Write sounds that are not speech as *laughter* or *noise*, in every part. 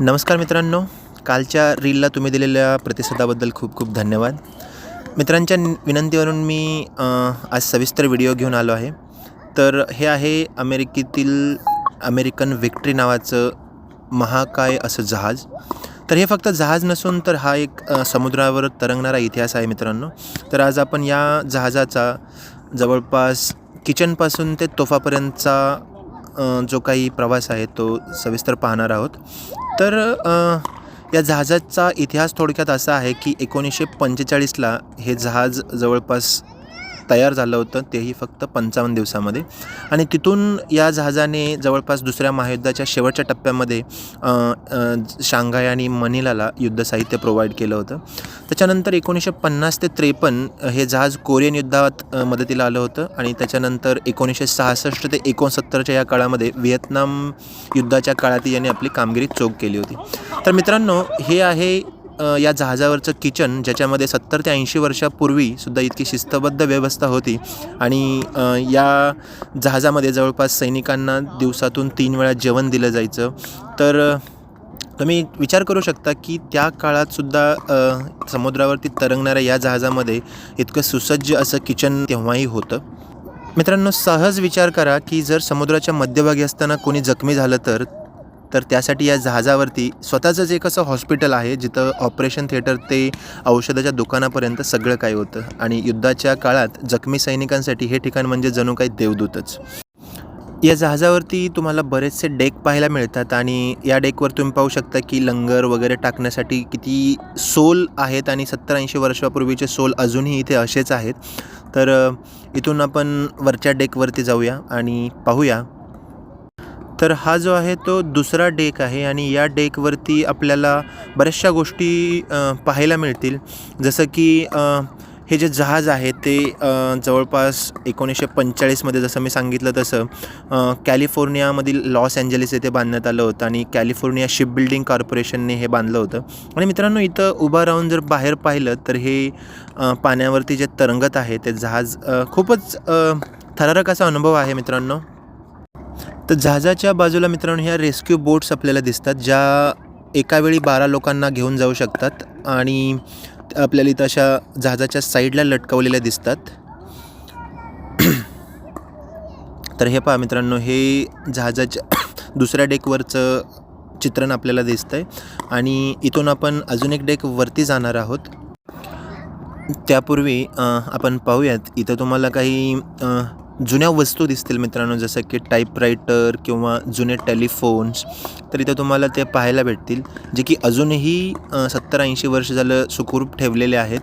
नमस्कार मित्रांनो. कालच्या रीलला तुम्ही दिलेल्या प्रतिसादाबद्दल खूप खूप धन्यवाद. मित्रांच्या विनंतीवरून मी आज सविस्तर व्हिडिओ घेऊन आलो आहे. तर हे आहे अमेरिकेतील अमेरिकन विक्ट्री नावाचं महाकाय असं जहाज. तर हे फक्त जहाज नसून तर हा एक समुद्रावर तरंगणारा इतिहास आहे मित्रांनो. तर आज आपण या जहाजाचा जवळपास किचनपासून ते तोफापर्यंतचा जो काही प्रवास आहे तो सविस्तर पाहणार आहोत. तर या जहाजाचा इतिहास थोडक्यात असा आहे की एकोणीसशे पंचेचाळीसला हे जहाज जवळपास तयार झालं होतं तेही फक्त पंचावन्न दिवसामध्ये. आणि तिथून या जहाजाने जवळपास दुसऱ्या महायुद्धाच्या शेवटच्या टप्प्यामध्ये शांघाय आणि मनिलाला युद्ध साहित्य प्रोव्हाइड केलं होतं. त्याच्यानंतर एकोणीसशे पन्नास ते त्रेपन्न हे जहाज कोरियन युद्धात मदतीला आलं होतं आणि त्याच्यानंतर एकोणीसशे सहासष्ट ते एकोणसत्तरच्या या काळामध्ये व्हिएतनाम युद्धाच्या काळात याने आपली कामगिरी चोख केली होती. तर मित्रांनो हे आहे या जहाजावरचं किचन ज्याच्यामध्ये सत्तर ते ऐंशी वर्षापूर्वी सुद्धा इतकी शिस्तबद्ध व्यवस्था होती. आणि या जहाजामध्ये जवळपास सैनिकांना दिवसातून तीन वेळा जेवण दिलं जायचं. तर तुम्ही विचार करू शकता की त्या काळातसुद्धा समुद्रावरती तरंगणाऱ्या या जहाजामध्ये इतकं सुसज्ज असं किचन तेव्हाही होतं. मित्रांनो सहज विचार करा की जर समुद्राच्या मध्यभागी असताना कोणी जखमी झालं तर तर त्यासाठी या जहाजावरती स्वतःचंच एक असं हॉस्पिटल आहे जिथं ऑपरेशन थिएटर ते औषधाच्या दुकानापर्यंत सगळं काही होतं. आणि युद्धाच्या काळात जखमी सैनिकांसाठी हे ठिकाण म्हणजे जणू काही देवदूतच. या जहाजावरती तुम्हाला बरेचसे डेक पाहायला मिळतात आणि या डेकवर तुम्ही पाहू शकता की लंगर वगैरे टाकण्यासाठी किती सोल आहेत आणि सत्तर ऐंशी वर्षापूर्वीचे सोल अजूनही इथे असेच आहेत. तर इथून आपण वरच्या डेकवरती जाऊया आणि पाहूया तर हा जो आहे तो दुसरा डेक आहे आणि या डेकवरती आपल्याला बऱ्याचशा गोष्टी पाहायला मिळतील. जसं की हे जे जहाज आहे ते जवळपास एकोणीसशे पंचेचाळीसमध्ये जसं मी सांगितलं तसं कॅलिफोर्नियामधील लॉस एंजलिस येथे बांधण्यात आलं होतं आणि कॅलिफोर्निया शिप बिल्डिंग कॉर्पोरेशनने हे बांधलं होतं. आणि मित्रांनो इथं उभं राहून जर बाहेर पाहिलं तर हे पाण्यावरती जे तरंगत आहे ते जहाज खूपच थरारक असा अनुभव आहे मित्रांनो. तर जहाजाच्या बाजूला मित्रांनो ह्या रेस्क्यू बोट्स आपल्याला दिसतात ज्या एकावेळी बारा लोकांना घेऊन जाऊ शकतात आणि आपल्याला इथं अशा जहाजाच्या साईडला लटकवलेल्या दिसतात. *clears throat* तर हे पहा मित्रांनो हे जहाजाच्या *clears throat* दुसऱ्या डेकवरचं चित्रण आपल्याला दिसतं आहे आणि इथून आपण अजून एक डेक वरती जाणार आहोत. त्यापूर्वी आपण पाहूयात इथं तुम्हाला काही जुन्या वस्तू दिसतील मित्रांनो जसं की टाईपरायटर किंवा जुने टेलिफोन्स तर इथं तुम्हाला ते पाहायला भेटतील जे की अजूनही सत्तर ऐंशी वर्ष झालं सुखरूप ठेवलेले आहेत.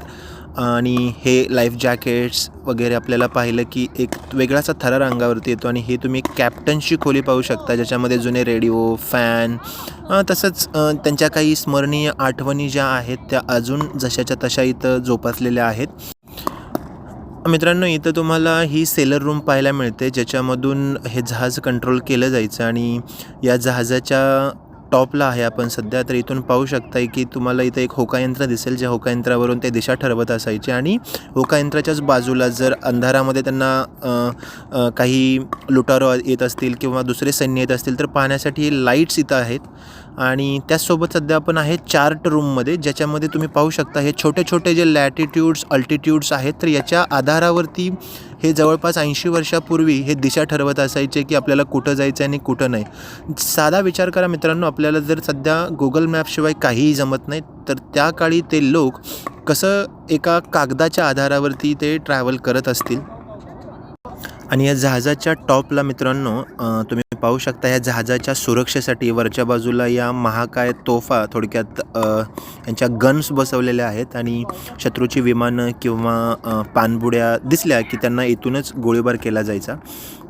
आणि हे लाईफ जॅकेट्स वगैरे आपल्याला पाहिलं की एक वेगळाचा थरार अंगावरती येतो आणि हे तुम्ही कॅप्टनची खोली पाहू शकता ज्याच्यामध्ये जुने रेडिओ फॅन तसंच त्यांच्या काही स्मरणीय आठवणी ज्या आहेत त्या अजून जशाच्या तशा इथं जोपासलेल्या आहेत. मित्रांनो इथं तुम्हाला ही सेलर रूम पाहायला मिळते ज्याच्यामधून हे जहाज कंट्रोल केलं जायचं आणि या जहाजाच्या टॉपला आहे आपण सध्या. तर इथून पाहू शकताय की तुम्हाला इथं एक होकायंत्र दिसेल ज्या होकायंत्रावरून ते दिशा ठरवत असायचे आणि होकायंत्राच्याच बाजूला जर अंधारामध्ये त्यांना काही लुटारो येत असतील किंवा दुसरे सैन्य येत असतील तर पाहण्यासाठी लाईट्स इथं आहेत. आणि त्याचसोबत सध्या आपण आहे चार्ट रूममध्ये ज्याच्यामध्ये तुम्ही पाहू शकता हे छोटे छोटे जे लॅटिट्यूड्स अल्टिट्यूड्स आहेत तर याच्या आधारावरती हे जवळपास ऐंशी वर्षापूर्वी हे दिशा ठरवत असायचे की आपल्याला कुठं जायचं आहे आणि कुठं नाही. साधा विचार करा मित्रांनो आपल्याला जर सध्या गुगल मॅपशिवाय काहीही जमत नाही तर त्या काळी ते लोक कसं एका कागदाच्या आधारावरती ते ट्रॅव्हल करत असतील? आणि या जहाजाच्या टॉपला मित्रांनो तुम्ही पाहू शकता या जहाजाच्या सुरक्षेसाठी वरच्या बाजूला या महाकाय तोफा थोडक्यात यांच्या गन्स बसवलेल्या आहेत आणि शत्रूची विमानं किंवा पाणबुड्या दिसल्या की त्यांना इथूनच गोळीबार केला जायचा.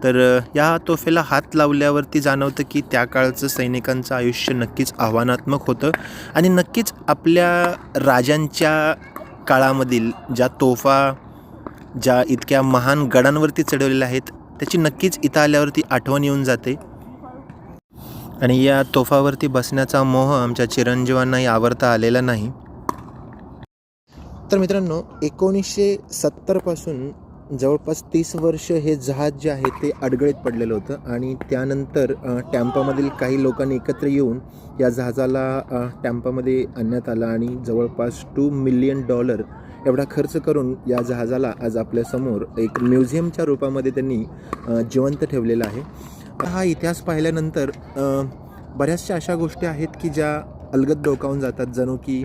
तर या तोफेला हात लावल्यावरती जाणवतं की त्या काळचं सैनिकांचं आयुष्य नक्कीच आव्हानात्मक होतं आणि नक्कीच आपल्या राजांच्या काळामधील ज्या तोफा ज्या इतक्या महान गडांवरती चढवलेल्या आहेत त्याची नक्कीच इथं आल्यावरती आठवण येऊन जाते. आणि या तोफावरती बसण्याचा मोह आमच्या चिरंजीवांनाही आवरता आलेला नाही. तर मित्रांनो एकोणीसशे सत्तरपासून जवळपास तीस वर्ष हे जहाज जे आहे ते अडगळीत पडलेलं होतं आणि त्यानंतर टॅम्पामधील काही लोकांनी एकत्र येऊन या जहाजाला टॅम्पामध्ये आणण्यात आलं आणि जवळपास टू मिलियन डॉलर एवढा खर्च करून या जहाजाला आज आपल्यासमोर एक म्युझियमच्या रूपामध्ये त्यांनी जिवंत ठेवलेला आहे. हा इतिहास पाहिल्यानंतर बऱ्याचशा अशा गोष्टी आहेत की ज्या अलगद डोकावून जातात. जणू की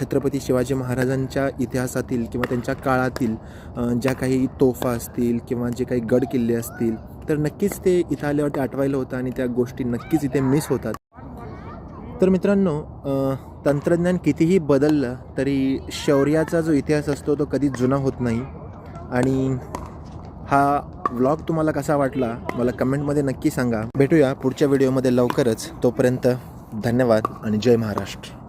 छत्रपती शिवाजी महाराजांच्या इतिहासातील किंवा त्यांच्या काळातील ज्या काही तोफा असतील किंवा जे काही गड किल्ले असतील तर नक्कीच ते इथं आल्यावरती आठवायला होतं आणि त्या गोष्टी नक्कीच इथे मिस होतात. तर मित्रांनो तंत्रज्ञान कितीही बदललं तरी शौर्याचा जो इतिहास असतो तो कधी जुना होत नाही. आणि हा व्लॉग तुम्हाला कसा वाटला मला कमेंटमध्ये नक्की सांगा. भेटूया पुढच्या व्हिडिओमध्ये लवकरच. तोपर्यंत धन्यवाद आणि जय महाराष्ट्र.